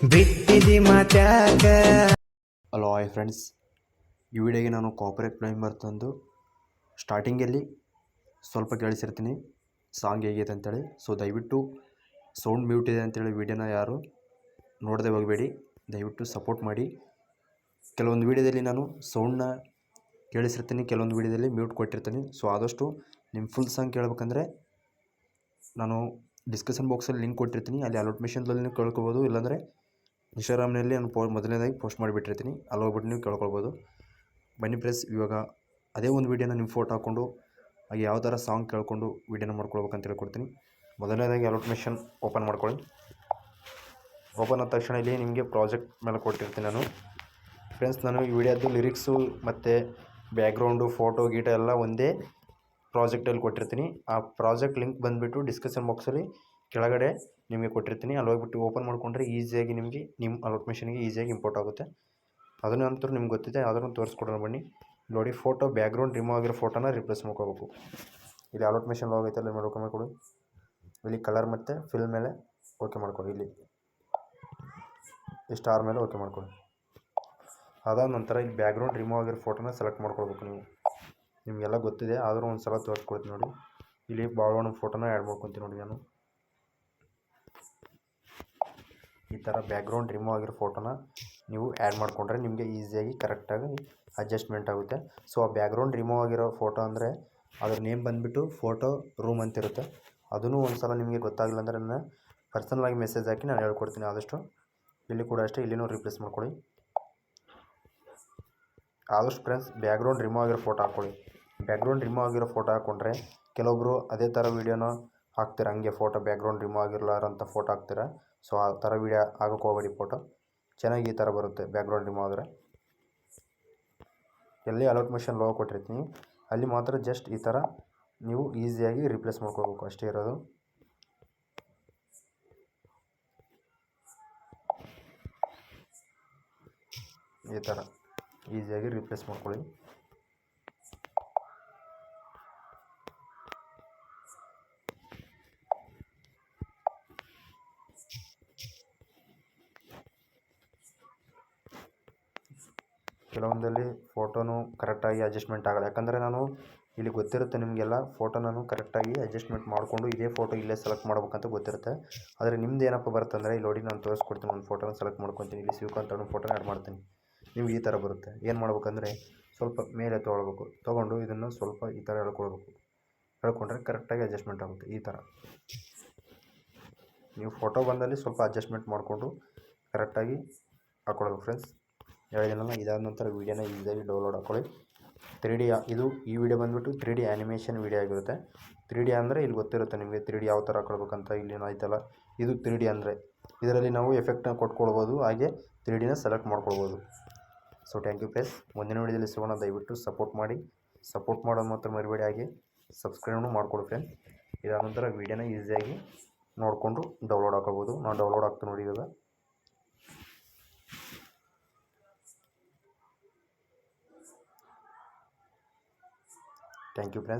ಬಿಟ್ಟಿದಿ ಮಾತ್ಯಾಕ hello hi friends ಈ ವಿಡಿಯೋಗೆ ನಾನು ಕಾಪರೇಟ್ ಪ್ಲೇಮ್ ತಂದು ಸ್ಟಾರ್ಟಿಂಗಲ್ಲಿ ಸ್ವಲ್ಪ ಕೇಳಿಸಿರ್ತೀನಿ. ಸಾಂಗ್ ಹೇಗಿದೆ ಅಂತೇಳಿ. ಸೊ ದಯವಿಟ್ಟು ಸೌಂಡ್ ಮ್ಯೂಟ್ ಇದೆ ಅಂತೇಳಿ ವಿಡಿಯೋನ ಯಾರು ನೋಡದೆ ಹೋಗಬೇಡಿ. ದಯವಿಟ್ಟು ಸಪೋರ್ಟ್ ಮಾಡಿ. ಕೆಲವೊಂದು ವಿಡಿಯೋದಲ್ಲಿ ನಾನು ಸೌಂಡ್ನ ಕೇಳಿಸಿರ್ತೀನಿ, ಕೆಲವೊಂದು ವಿಡಿಯೋದಲ್ಲಿ ಮ್ಯೂಟ್ ಕೊಟ್ಟಿರ್ತೀನಿ. ಸೊ ಆದಷ್ಟು ನಿಮ್ಮ ಫುಲ್ ಸಾಂಗ್ ಕೇಳಬೇಕಂದ್ರೆ ನಾನು ಡಿಸ್ಕಷನ್ ಬಾಕ್ಸಲ್ಲಿ ಲಿಂಕ್ ಕೊಟ್ಟಿರ್ತೀನಿ. ಅಲ್ಲಿ ಅಲೋಟ್ಮೇಷನ್ದಲ್ಲಿ ನೀವು ಕೇಳ್ಕೊಬೋದು. ಇಲ್ಲಾಂದರೆ ಇನ್ಸ್ಟಾಗ್ರಾಮ್ನಲ್ಲಿ ನಾನು ಪೋ, ಮೊದಲನೇದಾಗಿ ಪೋಸ್ಟ್ ಮಾಡಿಬಿಟ್ಟಿರ್ತೀನಿ. ಅಲ್ಲಿ ಹೋಗ್ಬಿಟ್ಟು ನೀವು ಕೇಳ್ಕೊಳ್ಬೋದು. ಬನ್ನಿ ಪ್ರೆಸ್ ಇವಾಗ ಅದೇ ಒಂದು ವೀಡಿಯೋನ ನಿಮ್ಮ ಫೋಟೋ ಹಾಕ್ಕೊಂಡು ಹಾಗೆ ಯಾವ ಥರ ಸಾಂಗ್ ಕೇಳ್ಕೊಂಡು ವೀಡಿಯೋನ ಮಾಡ್ಕೊಳ್ಬೇಕಂತ ಹೇಳ್ಕೊಡ್ತೀನಿ. ಮೊದಲನೇದಾಗಿ ಅಲೋಟ್ಮೇಷನ್ ಓಪನ್ ಮಾಡ್ಕೊಳ್ಳಿ. ಓಪನ್ ಆದ ತಕ್ಷಣ ಇಲ್ಲಿ ನಿಮಗೆ ಪ್ರಾಜೆಕ್ಟ್ ಮೇಲೆ ಕೊಟ್ಟಿರ್ತೀನಿ ನಾನು. ಫ್ರೆಂಡ್ಸ್ ನಾನು ಈ ವಿಡಿಯೋದು ಲಿರಿಕ್ಸು ಮತ್ತು ಬ್ಯಾಕ್ಗ್ರೌಂಡು ಫೋಟೋ ಗೀಟೋ ಎಲ್ಲ ಒಂದೇ ಪ್ರಾಜೆಕ್ಟಲ್ಲಿ ಕೊಟ್ಟಿರ್ತೀನಿ. ಆ ಪ್ರಾಜೆಕ್ಟ್ ಲಿಂಕ್ ಬಂದುಬಿಟ್ಟು ಡಿಸ್ಕ್ರಿಪ್ಷನ್ ಬಾಕ್ಸಲ್ಲಿ ಕೆಳಗಡೆ ನಿಮಗೆ ಕೊಟ್ಟಿರ್ತೀನಿ. ಅಲ್ಲಿ ಹೋಗ್ಬಿಟ್ಟು ಓಪನ್ ಮಾಡಿಕೊಂಡ್ರೆ ಈಸಿಯಾಗಿ ನಿಮಗೆ ನಿಮ್ಮ ಅಲೋಟ್ಮೇಷನ್ಗೆ ಈಸಿಯಾಗಿ ಇಂಪೋರ್ಟ್ ಆಗುತ್ತೆ. ಅದನ್ನ ನಂತರ ನಿಮ್ಗೆ ಗೊತ್ತಿದೆ, ಅದನ್ನು ತೋರಿಸ್ಕೊಡೋಣ ಬನ್ನಿ. ನೋಡಿ ಫೋಟೋ ಬ್ಯಾಕ್ಗ್ರೌಂಡ್ ರಿಮೂವ್ ಆಗಿರೋ ಫೋಟೋನ ರಿಪ್ಲೇಸ್ ಮಾಡ್ಕೋಬೇಕು. ಇಲ್ಲಿ ಅಲೋಟ್ಮೇಷನ್ ಹೋಗೈತೆ ಅಲ್ಲಿ ಮಾಡ್ಕೊಂಬ ಕೊಡಿ. ಇಲ್ಲಿ ಕಲರ್ ಮತ್ತು ಫಿಲ್ ಮೇಲೆ ಓಕೆ ಮಾಡ್ಕೊಳ್ಳಿ. ಇಲ್ಲಿ ಸ್ಟಾರ್ ಮೇಲೆ ಓಕೆ ಮಾಡ್ಕೊಳ್ಳಿ. ಅದಾದ ನಂತರ ಇಲ್ಲಿ ಬ್ಯಾಕ್ಗ್ರೌಂಡ್ ರಿಮೂವ್ ಆಗಿರೋ ಫೋಟೋನ ಸೆಲೆಕ್ಟ್ ಮಾಡ್ಕೊಳ್ಬೇಕು ನೀವು. ನಿಮಗೆಲ್ಲ ಗೊತ್ತಿದೆ, ಆದರೂ ಒಂದು ಸಲ ತೋರಿಸ್ಕೊಡ್ತೀನಿ ನೋಡಿ. ಇಲ್ಲಿ ಬಾಳೋಣ ಫೋಟೋನ ಆ್ಯಡ್ ಮಾಡ್ಕೊತೀನಿ ನೋಡಿ ನಾನು ಈ ಥರ ಬ್ಯಾಕ್ಗ್ರೌಂಡ್ ರಿಮೂವ್ ಆಗಿರೋ ಫೋಟೋನ ನೀವು ಆ್ಯಡ್ ಮಾಡಿಕೊಂಡ್ರೆ ನಿಮಗೆ ಈಸಿಯಾಗಿ ಕರೆಕ್ಟಾಗಿ ಅಡ್ಜಸ್ಟ್ಮೆಂಟ್ ಆಗುತ್ತೆ. ಸೊ ಆ ಬ್ಯಾಕ್ಗ್ರೌಂಡ್ ರಿಮೂವ್ ಆಗಿರೋ ಫೋಟೋ ಅಂದರೆ ಅದ್ರ ನೇಮ್ ಬಂದುಬಿಟ್ಟು ಫೋಟೋ ರೂಮ್ ಅಂತಿರುತ್ತೆ. ಅದನ್ನು ಒಂದು ಸಲ ನಿಮಗೆ ಗೊತ್ತಾಗಲಿಲ್ಲ ಅಂದರೆ ನನ್ನ ಪರ್ಸನಲಾಗಿ ಮೆಸೇಜ್ ಹಾಕಿ ನಾನು ಹೇಳ್ಕೊಡ್ತೀನಿ. ಆದಷ್ಟು ಇಲ್ಲಿ ಕೂಡ ಅಷ್ಟೇ, ಇಲ್ಲಿನೂ ರಿಪ್ಲೇಸ್ ಮಾಡ್ಕೊಳ್ಳಿ. ಆದಷ್ಟು ಫ್ರೆಂಡ್ಸ್ ಬ್ಯಾಕ್ಗ್ರೌಂಡ್ ರಿಮೂವ್ ಆಗಿರೋ ಫೋಟೋ ಹಾಕ್ಕೊಳ್ಳಿ. ಬ್ಯಾಕ್ಗ್ರೌಂಡ್ ರಿಮೂವ್ ಆಗಿರೋ ಫೋಟೋ ಹಾಕ್ಕೊಂಡ್ರೆ ಕೆಲವೊಬ್ಬರು ಅದೇ ಥರ ವೀಡಿಯೋನ ಹಾಕ್ತೀರ? ಹಂಗೆ ಫೋಟೋ ಬ್ಯಾಕ್ಗ್ರೌಂಡ್ ರಿಮೂವ್ ಆಗಿರಲಾರಂಥ ಫೋಟೋ ಹಾಕ್ತೀರ? ಸೊ ಆ ಥರ ವೀಡಿಯೋ ಆಗಕ್ಕೆ ಹೋಗಬೇಡಿ ಫೋಟೋ ಚೆನ್ನಾಗಿ ಈ ಥರ ಬರುತ್ತೆ ಬ್ಯಾಕ್ಗ್ರೌಂಡ್ ರಿಮೂವ್ ಆದರೆ. ಎಲ್ಲಿ ಅಲೋಟ್ಮೇಷನ್ ಲೋ ಕೊಟ್ಟಿರ್ತೀನಿ ಅಲ್ಲಿ ಮಾತ್ರ ಜಸ್ಟ್ ಈ ಥರ ನೀವು ಈಸಿಯಾಗಿ ರಿಪ್ಲೇಸ್ ಮಾಡ್ಕೋಬೇಕು. ಅಷ್ಟೇ ಇರೋದು. ಈ ಥರ. ಈಸಿಯಾಗಿ ರಿಪ್ಲೇಸ್ ಮಾಡ್ಕೊಳ್ಳಿ. ಕೆಲವೊಂದಲ್ಲಿ ಫೋಟೋನು ಕರೆಕ್ಟಾಗಿ ಅಡ್ಜಸ್ಟ್ಮೆಂಟ್ ಆಗಲ್ಲ. ಯಾಕಂದರೆ ನಾನು ಇಲ್ಲಿ ಗೊತ್ತಿರುತ್ತೆ ನಿಮಗೆಲ್ಲ ಫೋಟೋ ನಾನು ಕರೆಕ್ಟಾಗಿ ಅಡ್ಜಸ್ಟ್ಮೆಂಟ್ ಮಾಡಿಕೊಂಡು ಇದೇ ಫೋಟೋ ಇಲ್ಲೇ ಸೆಲೆಕ್ಟ್ ಮಾಡ್ಬೇಕಂತ ಗೊತ್ತಿರುತ್ತೆ. ಆದರೆ ನಿಮ್ದು ಏನಪ್ಪ ಬರುತ್ತಂದರೆ ಇಲ್ಲಿ ನೋಡಿ ನಾನು ತೋರಿಸ್ಕೊಡ್ತೀನಿ, ಒಂದು ಫೋಟೋನ ಸೆಲೆಕ್ಟ್ ಮಾಡ್ಕೊತೀನಿ, ಇಲ್ಲಿ ಅಂತ ಒಂದು ಫೋಟೋನ ಆ್ಯಡ್ ಮಾಡ್ತೀನಿ. ನಿಮ್ಗೆ ಈ ಥರ ಬರುತ್ತೆ. ಏನು ಮಾಡ್ಬೇಕಂದ್ರೆ, ಸ್ವಲ್ಪ ಮೇಲೆ ತೊಗೊಳ್ಬೇಕು. ತೊಗೊಂಡು ಇದನ್ನು ಸ್ವಲ್ಪ ಈ ಥರ ಹೇಳ್ಕೊಳ್ಬೇಕು. ಹೇಳ್ಕೊಂಡ್ರೆ ಕರೆಕ್ಟಾಗಿ ಅಡ್ಜಸ್ಟ್ಮೆಂಟ್ ಆಗುತ್ತೆ, ಈ ಥರ. ನೀವು ಫೋಟೋ ಬಂದಲ್ಲಿ ಸ್ವಲ್ಪ ಅಡ್ಜಸ್ಟ್ಮೆಂಟ್ ಮಾಡಿಕೊಂಡು ಕರೆಕ್ಟಾಗಿ ಹಾಕ್ಕೊಳ್ಬೇಕು ಫ್ರೆಂಡ್ಸ್ ಹೇಳಿದ್ದೀನಲ್ಲ ಇದಾದ ನಂತರ ವೀಡಿಯೋನ ಈಸಿಯಾಗಿ ಡೌನ್ಲೋಡ್ ಹಾಕೊಳ್ಳಿ. ತ್ರೀ ಡಿ ಇದು ಈ ವಿಡಿಯೋ ಬಂದುಬಿಟ್ಟು ತ್ರೀ ಡಿ ಆ್ಯನಿಮೇಷನ್ ವಿಡಿಯೋ ಆಗಿರುತ್ತೆ. ತ್ರೀ ಡಿ ಅಂದರೆ ಇಲ್ಲಿ ಗೊತ್ತಿರುತ್ತೆ ನಿಮಗೆ ತ್ರೀ ಡಿ ಯಾವ ಥರ ಹಾಕೊಳ್ಬೇಕಂತ, ಇಲ್ಲಿ ಆಯ್ತಲ್ಲ? ಇದು ತ್ರೀ ಡಿ ಅಂದರೆ. ಇದರಲ್ಲಿ ನಾವು ಎಫೆಕ್ಟ್ನ ಕೊಟ್ಕೊಳ್ಬೋದು, ಹಾಗೆ ತ್ರೀ ಡಿನ ಸೆಲೆಕ್ಟ್ ಮಾಡ್ಕೊಳ್ಬೋದು. ಸೊ ಥ್ಯಾಂಕ್ ಯು ಪ್ಲೇಸ್ ಮುಂದಿನ ವಿಡಿಯೋದಲ್ಲಿ ಸಿಗೋಣ. ದಯವಿಟ್ಟು ಸಪೋರ್ಟ್ ಮಾಡಿ. ಸಪೋರ್ಟ್ ಮಾಡೋದು ಮಾತ್ರ ಮರಿಬೇಡಿ. ಹಾಗೆ ಸಬ್ಸ್ಕ್ರೈಬ್ನು ಮಾಡ್ಕೊಡಿ ಫ್ರೆಂಡ್ ಇದಾದ ನಂತರ ವೀಡಿಯೋನ ಈಸಿಯಾಗಿ ನೋಡಿಕೊಂಡು ಡೌನ್ಲೋಡ್ ಹಾಕೋಬೋದು. ನಾನು ಡೌನ್ಲೋಡ್ ಆಗ್ತೀನಿ ನೋಡಿ ಇವಾಗ. Thank you friends